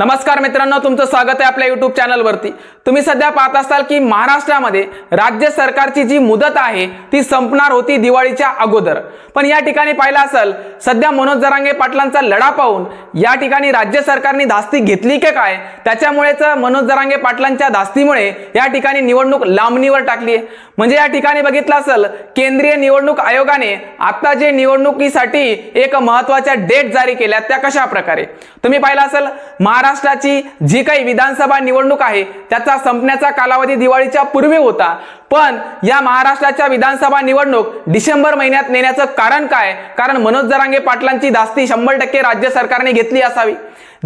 नमस्कार मित्रांनो तुमचं स्वागत आहे आपल्या युट्यूब चॅनलवरती तुम्ही सध्या पाहत असाल की महाराष्ट्रामध्ये राज्य सरकारची जी मुदत आहे ती संपणार होती दिवाळीच्या अगोदर. पण या ठिकाणी पाहिलं असेल सध्या मनोज जरांगे पाटलांचा लढा पाहून या ठिकाणी राज्य सरकारने धास्ती घेतली की काय? त्याच्यामुळेच मनोज जरांगे पाटलांच्या धास्तीमुळे या ठिकाणी निवडणूक लांबणीवर टाकली आहे. म्हणजे या ठिकाणी बघितलं असेल केंद्रीय निवडणूक आयोगाने आता जे निवडणुकीसाठी एक महत्त्वाच्या डेट जारी केल्या त्या कशा प्रकारे? तुम्ही पाहिलं असेल महाराष्ट्राची जी काही विधानसभा निवडणूक आहे त्याचा संपण्याचा कालावधी दिवाळीच्या पूर्वी होता. पण या महाराष्ट्राच्या विधानसभा निवडणूक डिसेंबर महिन्यात नेण्याचं कारण काय? कारण मनोज जरांगे पाटलांची धास्ती शंभर टक्के राज्य सरकारने घेतली असावी.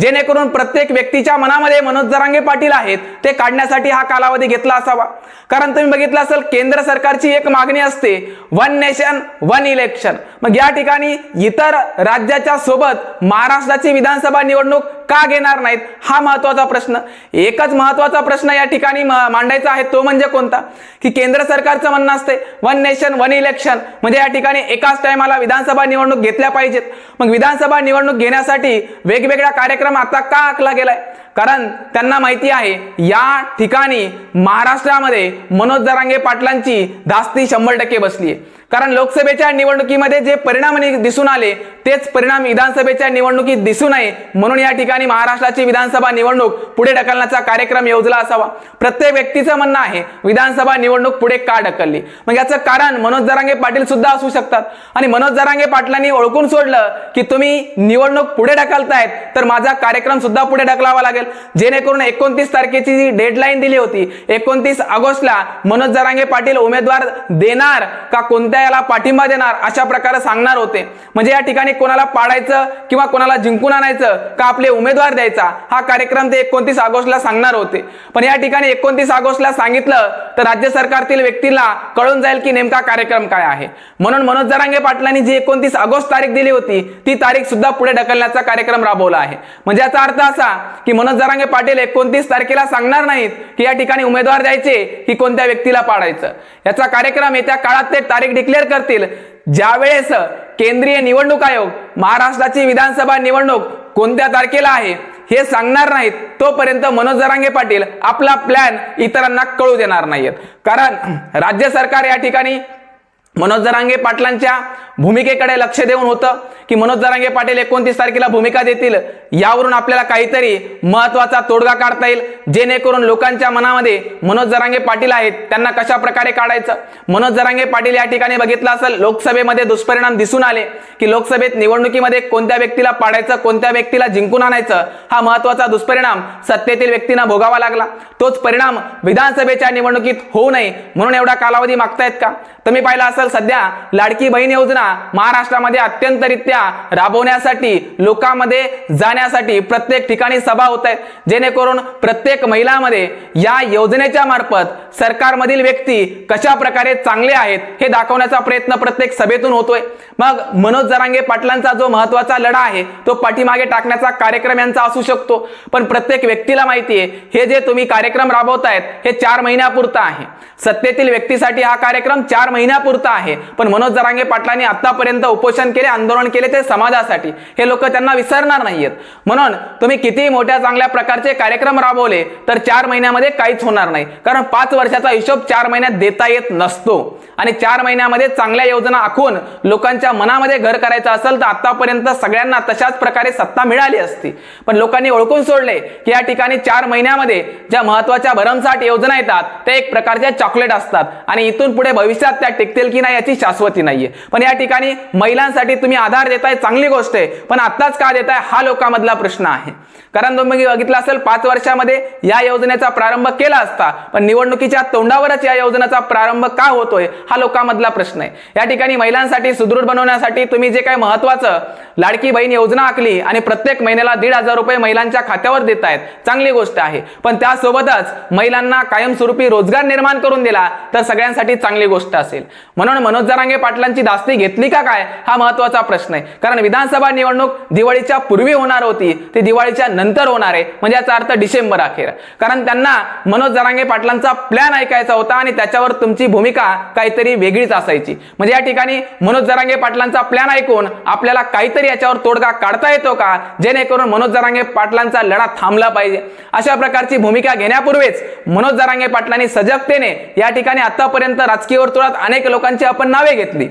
जेणेकरून प्रत्येक व्यक्तीच्या मनामध्ये मनोज जरांगे पाटील आहेत ते काढण्यासाठी हा कालावधी घेतला असावा. कारण तुम्ही बघितलं असेल केंद्र सरकारची एक मागणी असते वन नेशन वन इलेक्शन मग या ठिकाणी इतर राज्याच्या सोबत महाराष्ट्राची विधानसभा निवडणूक का घेणार नाहीत हा महत्त्वाचा प्रश्न. एकच महत्त्वाचा प्रश्न या ठिकाणी मांडायचा आहे तो म्हणजे कोणता? की केंद्र सरकारचं म्हणणं असते वन नेशन वन इलेक्शन म्हणजे या ठिकाणी एकाच टायमाला विधानसभा निवडणूक घेतल्या पाहिजेत. मग विधानसभा निवडणूक घेण्यासाठी वेगवेगळा कार्यक्रम आता का आखला गेलाय? कारण त्यांना माहिती आहे या ठिकाणी महाराष्ट्रामध्ये मनोज जरांगे पाटलांची धास्ती शंभर टक्के बसली आहे. कारण लोकसभेच्या निवडणुकीमध्ये जे परिणाम दिसून आले तेच परिणाम विधानसभेच्या निवडणुकीत दिसू नये म्हणून या ठिकाणी महाराष्ट्राची विधानसभा निवडणूक पुढे ढकलण्याचा कार्यक्रम योजला असावा. प्रत्येक व्यक्तीचं म्हणणं आहे विधानसभा निवडणूक पुढे का ढकलली? मग याचं कारण मनोज जरांगे पाटील सुद्धा असू शकतात. आणि मनोज जरांगे पाटलांनी ओळखून सोडलं की तुम्ही निवडणूक पुढे ढकलतायत तर माझा कार्यक्रम सुद्धा पुढे ढकलावा लागेल. जेणेकरून एकोणतीस तारखेची जी डेडलाईन दिली होती एकोणतीस ऑगस्टला मनोज जरांगे पाटील उमेदवार देणार का कोणत्या याला पाठिंबा देणार अशा प्रकारे सांगणार होते. म्हणजे या ठिकाणी कोणाला पाडायचं किंवा कोणाला जिंकून आणायचं का आपले उमेदवार द्यायचा हा कार्यक्रम ते एकोणतीस ऑगस्टला सांगणार होते. पण या ठिकाणी एकोणतीस ऑगस्टला सांगितलं तर राज्य सरकारतील व्यक्तीला कळून जाईल की नेमका कार्यक्रम काय आहे. म्हणून मनोज जरांगे पाटलांनी जी एकोणतीस ऑगस्ट तारीख दिली होती ती तारीख सुद्धा पुढे ढकलण्याचा कार्यक्रम राबवला आहे. म्हणजे याचा अर्थ असा की मनोज जरांगे पाटील एकोणतीस तारखेला सांगणार नाहीत की या ठिकाणी उमेदवार द्यायचे की कोणत्या व्यक्तीला पाडायचं. याचा कार्यक्रम येत्या काळात ते तारीख डिक्लेअर करतील. ज्यावेळेस केंद्रीय निवडणूक आयोग महाराष्ट्राची विधानसभा निवडणूक कोणत्या तारखेला आहे हे सांगणार नाहीत. तोपर्यंत मनोज जरांगे पाटील आपला प्लॅन इतरांना कळू देणार नाहीत. कारण राज्य सरकार या ठिकाणी मनोज जरांगे पाटलांच्या भूमिकेकडे लक्ष देऊन होतं की मनोज जरांगे पाटील एकोणतीस तारखेला भूमिका देतील यावरून आपल्याला काहीतरी महत्त्वाचा तोडगा काढता येईल जेणेकरून लोकांच्या मनामध्ये मनोज जरांगे पाटील आहेत त्यांना कशा प्रकारे काढायचं? मनोज जरांगे पाटील या ठिकाणी बघितलं असेल लोकसभेमध्ये दुष्परिणाम दिसून आले की लोकसभेत निवडणुकीमध्ये कोणत्या व्यक्तीला पाडायचं कोणत्या व्यक्तीला जिंकून आणायचं हा महत्त्वाचा दुष्परिणाम सत्तेतील व्यक्तींना भोगावा लागला. तोच परिणाम विधानसभेच्या निवडणुकीत होऊ नये म्हणून एवढा कालावधी मागतायत का? तुम्ही पाहिलं असेल सध्या लाडकी बहीण योजना महाराष्ट्रामध्ये अत्यंतरित्या राबवण्यासाठी लोकांमध्ये जाण्यासाठी प्रत्येक ठिकाणी सभा होत आहेत. जेणेकरून प्रत्येक महिलामध्ये या योजनेच्या मार्फत सरकारमधील व्यक्ती कशा प्रकारे चांगले आहेत हे दाखवण्याचा प्रयत्न प्रत्येक सभेतून होतोय. मग मनोज जरांगे पाटलांचा जो महत्त्वाचा लढा आहे तो पाठीमागे टाकण्याचा कार्यक्रम यांचा असू शकतो. पण प्रत्येक व्यक्तीला माहिती आहे हे जे तुम्ही कार्यक्रम राबवतायत हे चार महिन्यापुरता आहे. सत्तेतील व्यक्तीसाठी हा कार्यक्रम चार महिन्यापुरता आहे. पण मनोज जरांगे पाटलांनी आतापर्यंत उपोषण केले आंदोलन केले ते समाजासाठी. हे लोक त्यांना विसरणार नाहीयेत. म्हणून तुम्ही किती मोठ्या चांगल्या प्रकारचे कार्यक्रम राबवले तर चार महिन्यामध्ये काहीच होणार नाही. कारण पाच वर्षाचा हिशोब चार महिन्यात देता येत नसतो. आणि चार महिन्यामध्ये चांगल्या योजना आखून लोकांच्या मनामध्ये घर करायचं असेल तर आतापर्यंत सगळ्यांना तशाच प्रकारे सत्ता मिळाली असती. पण लोकांनी ओळखून सोडले की या ठिकाणी चार महिन्यामध्ये ज्या महत्त्वाच्या भरमसाठ योजना येतात त्या एक प्रकारच्या चॉकलेट असतात. आणि इथून पुढे भविष्यात त्या टिकतील की नाही याची शाश्वती नाहीये. पण या ठिकाणी महिलांसाठी तुम्ही आधार देताय चांगली गोष्ट आहे. पण आत्ताच का देताय हा लोकांमधला प्रश्न आहे. कारण तुम्ही बघितलं असेल पाच वर्षामध्ये या योजनेचा प्रारंभ केला असता पण निवडणुकीच्या तोंडावरच या योजनेचा प्रारंभ का होतोय हा लोकांमधला प्रश्न आहे. या ठिकाणी महिलांसाठी सुदृढ बनवण्यासाठी तुम्ही जे काही महत्वाचं लाडकी बहीण योजना आखली आणि प्रत्येक महिन्याला दीड हजार रुपये महिलांच्या खात्यावर देत आहेत चांगली गोष्ट आहे. पण त्यासोबतच महिलांना कायमस्वरूपी रोजगार निर्माण करून दिला तर सगळ्यांसाठी चांगली गोष्ट असेल. म्हणून मनोज जरांगे पाटलांची दास्ती घेतली का काय? हा महत्त्वाचा प्रश्न आहे. कारण विधानसभा निवडणूक दिवाळीच्या पूर्वी होणार होती. ती दिवाळीच्या नंतर होणार आहे. म्हणजे याचा अर्थ डिसेंबर अखेर. कारण त्यांना मनोज जरांगे पाटलांचा प्लॅन ऐकायचा होता आणि त्याच्यावर तुमची भूमिका काहीतरी वेगळीच असायची. म्हणजे या ठिकाणी मनोज जरांगे पाटलांचा प्लॅन ऐकून आपल्याला काहीतरी याच्यावर तोडगा काढता येतो का? जेणेकरून मनोज जरांगे पाटलांचा लढा थांबला पाहिजे. अशा प्रकारची भूमिका घेण्यापूर्वीच मनोज जरांगे पाटलांनी सजगतेने या ठिकाणी आतापर्यंत राजकीय वर्तुळात अनेक लोकांची आपण नावे घेतली.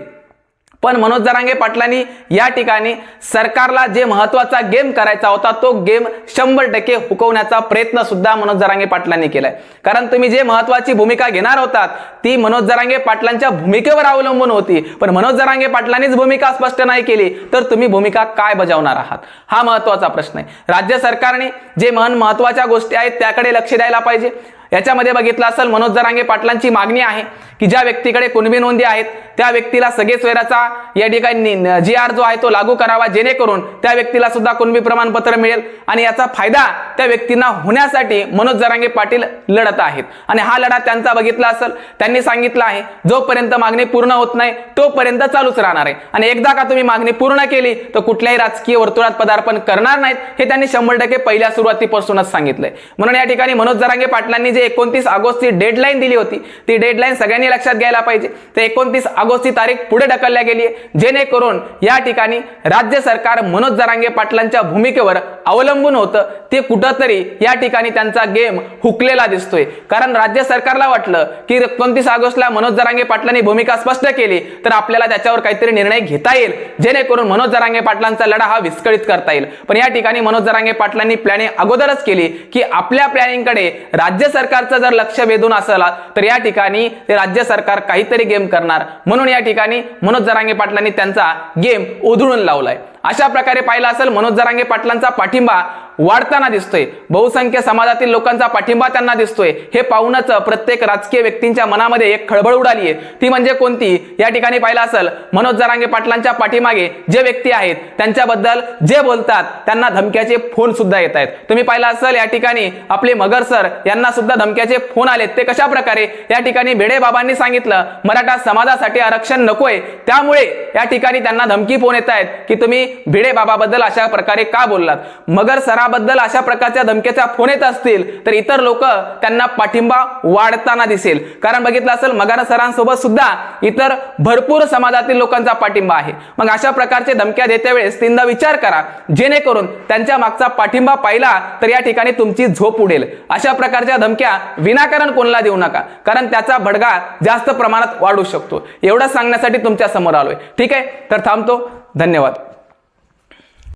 पण मनोज जरांगे पाटलांनी या ठिकाणी सरकारला जे महत्त्वाचा गेम करायचा होता तो गेम शंभर टक्के हुकवण्याचा प्रयत्न सुद्धा मनोज जरांगे पाटलांनी केलाय. कारण तुम्ही जे महत्वाची भूमिका घेणार होतात ती मनोज जरांगे पाटलांच्या भूमिकेवर अवलंबून होती. पण मनोज जरांगे पाटलांनीच भूमिका स्पष्ट नाही केली तर तुम्ही भूमिका काय बजावणार आहात? हा महत्त्वाचा प्रश्न आहे. राज्य सरकारने जे महन महत्त्वाच्या गोष्टी आहेत त्याकडे लक्ष द्यायला पाहिजे. याच्यामध्ये बघितलं असेल मनोज जरांगे पाटलांची मागणी आहे की ज्या व्यक्तीकडे कुणबी नोंदी आहेत त्या व्यक्तीला सगळे स्वैराचा या ठिकाणी जी आर जो आहे तो लागू करावा जेणेकरून त्या व्यक्तीला सुद्धा कुणबी प्रमाणपत्र मिळेल आणि याचा फायदा त्या व्यक्तींना होण्यासाठी मनोज जरांगे पाटील लढत आहेत. आणि हा लढा त्यांचा बघितला असेल त्यांनी सांगितलं आहे जोपर्यंत मागणी पूर्ण होत नाही तोपर्यंत चालूच राहणार आहे. आणि एकदा का तुम्ही मागणी पूर्ण केली तर कुठल्याही राजकीय वर्तुळात पदार्पण करणार नाहीत हे त्यांनी शंभर टक्के पहिल्या सुरुवातीपासूनच सांगितलंय. म्हणून या ठिकाणी मनोज जरांगे पाटलांनी जे एकोणतीस ऑगस्टची डेडलाईन दिली होती. ती डेडलाईन सगळ्यांनी लक्षात घ्यायला पाहिजे. तर एकोणतीस ऑगस्टची तारीख पुढे ढकलल्या गेली आहे. जेणेकरून या ठिकाणी राज्य सरकार मनोज जरांगे पाटलांच्या भूमिकेवर अवलंबून होतं. ते कुठंतरी या ठिकाणी त्यांचा गेम हुकलेला दिसतोय. कारण राज्य सरकारला वाटलं की एकोणतीस ऑगस्टला मनोज जरांगे पाटलांनी भूमिका स्पष्ट केली तर आपल्याला त्याच्यावर काहीतरी निर्णय घेता येईल. जेणेकरून मनोज जरांगे पाटलांचा लढा हा विस्कळीत करता येईल. पण या ठिकाणी मनोज जरांगे पाटलांनी प्लॅनिंग अगोदरच केली की आपल्या प्लॅनिंगकडे राज्य सरकार सरकारचं जर लक्ष वेधून असेल तर या ठिकाणी ते राज्य सरकार काहीतरी गेम करणार. म्हणून या ठिकाणी मनोज जरांगे पाटलांनी त्यांचा गेम उधळून लावलाय. अशा प्रकारे पाहिलं असेल मनोज जरांगे पाटलांचा पाठिंबा वाढताना दिसतोय. बहुसंख्य समाजातील लोकांचा पाठिंबा त्यांना दिसतोय. हे पाहूनच प्रत्येक राजकीय व्यक्तींच्या मनामध्ये एक खळबळ उडाली आहे ती म्हणजे कोणती? या ठिकाणी पाहिलं असेल मनोज जरांगे पाटलांच्या पाठीमागे जे व्यक्ती आहेत त्यांच्याबद्दल जे बोलतात त्यांना धमक्याचे फोन सुद्धा येत आहेत. तुम्ही पाहिलं असेल या ठिकाणी आपले मगर सर यांना सुद्धा धमक्याचे फोन आलेत. ते कशा प्रकारे? या ठिकाणी भिडे बाबांनी सांगितलं मराठा समाजासाठी आरक्षण नकोय. त्यामुळे या ठिकाणी त्यांना धमकी फोन येत आहेत की तुम्ही भिडे बाबाबद्दल अशा प्रकारे का बोललात? मगर घराबद्दल अशा प्रकारच्या धमक्याच्या फोन येत असतील तर इतर लोक त्यांना पाठिंबा वाढताना दिसेल. कारण बघितलं असेल मगर सरांसोबत सुद्धा इतर भरपूर समाजातील लोकांचा पाठिंबा आहे. मग अशा प्रकारचे धमक्या देत्या वेळेस तीनदा विचार करा. जेणेकरून त्यांच्या मागचा पाठिंबा पाहिला तर या ठिकाणी तुमची झोप उडेल. अशा प्रकारच्या धमक्या विनाकारण कोणाला देऊ नका. कारण त्याचा भडगा जास्त प्रमाणात वाढू शकतो. एवढं सांगण्यासाठी तुमच्यासमोर आलोय. ठीक आहे? तर थांबतो. धन्यवाद.